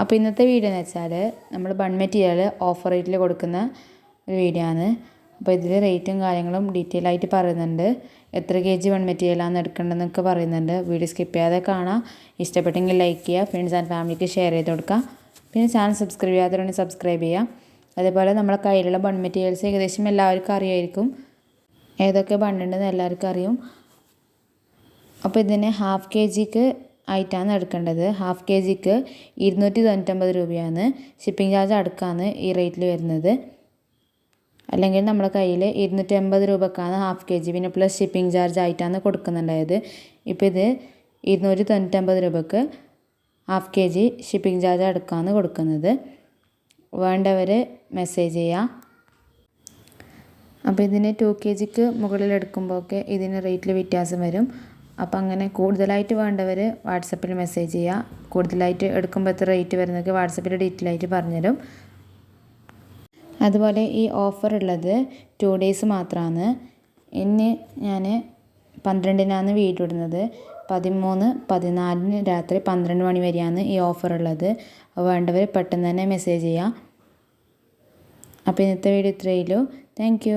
അപ്പോൾ ഇന്നത്തെ വീഡിയോ എന്ന് വെച്ചാൽ നമ്മൾ ബൺ മെറ്റീരിയൽ ഓഫർ റേറ്റിൽ കൊടുക്കുന്ന ഒരു വീഡിയോ ആണ്. അപ്പോൾ ഇതിൽ റേറ്റും കാര്യങ്ങളും ഡീറ്റെയിൽ ആയിട്ട് പറയുന്നുണ്ട്. എത്ര കെ ജി ബൺ മെറ്റീരിയലാണ് എടുക്കേണ്ടതെന്നൊക്കെ പറയുന്നുണ്ട്. വീഡിയോ സ്കിപ്പ് ചെയ്യാതെ കാണാം. ഇഷ്ടപ്പെട്ടെങ്കിൽ ലൈക്ക് ചെയ്യുക. ഫ്രണ്ട്സ് ആൻഡ് ഫാമിലിക്ക് ഷെയർ ചെയ്ത് കൊടുക്കുക പിന്നെ ചാനൽ സബ്സ്ക്രൈബ് ചെയ്യാത്തവരുണ്ടെങ്കിൽ സബ്സ്ക്രൈബ് ചെയ്യുക അതേപോലെ നമ്മളെ കയ്യിലുള്ള ബൺ മെറ്റീരിയൽസ് ഏകദേശം എല്ലാവർക്കും അറിയായിരിക്കും. ഏതൊക്കെ ബണ്ണുണ്ടെന്ന് എല്ലാവർക്കും അറിയും. അപ്പോൾ ഇതിന് ഹാഫ് കെ ജിക്ക് ആയിട്ടാണ് എടുക്കേണ്ടത്. ഹാഫ് കെ ജിക്ക് ഇരുന്നൂറ്റി തൊണ്ണൂറ്റൊമ്പത് രൂപയാണ്. ഷിപ്പിംഗ് ചാർജ് അടക്കമാണ് ഈ റേറ്റിൽ വരുന്നത്. അല്ലെങ്കിൽ നമ്മുടെ കയ്യിൽ ഇരുന്നൂറ്റി അമ്പത് രൂപക്കാണ് ഹാഫ് കെ ജി. പിന്നെ പ്ലസ് ഷിപ്പിംഗ് ചാർജ് ആയിട്ടാണ് കൊടുക്കുന്നുണ്ടായത്. ഇപ്പോൾ ഇത് ഇരുന്നൂറ്റി തൊണ്ണൂറ്റൊമ്പത് രൂപക്ക് half K G shipping charge അടക്കമാണ് കൊടുക്കുന്നത്. വേണ്ടവർ മെസ്സേജ് ചെയ്യുക അപ്പോൾ ഇതിന് ടു കെ ജിക്ക് മുകളിൽ എടുക്കുമ്പോഴൊക്കെ ഇതിന് റേറ്റിൽ വ്യത്യാസം വരും. അപ്പോൾ അങ്ങനെ കൂടുതലായിട്ട് വേണ്ടവർ വാട്സപ്പിൽ മെസ്സേജ് ചെയ്യുക. കൂടുതലായിട്ട് എടുക്കുമ്പോൾ എത്ര റേറ്റ് വരുന്നതൊക്കെ വാട്സപ്പിൽ ഡീറ്റെയിൽ ആയിട്ട് പറഞ്ഞുതരും. അതുപോലെ ഈ ഓഫർ ഉള്ളത് ടു ഡേയ്സ് മാത്രമാണ്. ഇന്ന് ഞാൻ പന്ത്രണ്ടിനാണ് വീഡിയോ ഇടുന്നത്. പതിമൂന്ന് പതിനാലിന് രാത്രി പന്ത്രണ്ട് മണി വരെയാണ് ഈ ഓഫർ ഉള്ളത്. വേണ്ടവർ പെട്ടെന്ന് തന്നെ മെസ്സേജ് ചെയ്യുക. അപ്പോൾ ഇന്നത്തെ വീഡിയോ ഇത്രയേ ഉള്ളൂ. താങ്ക്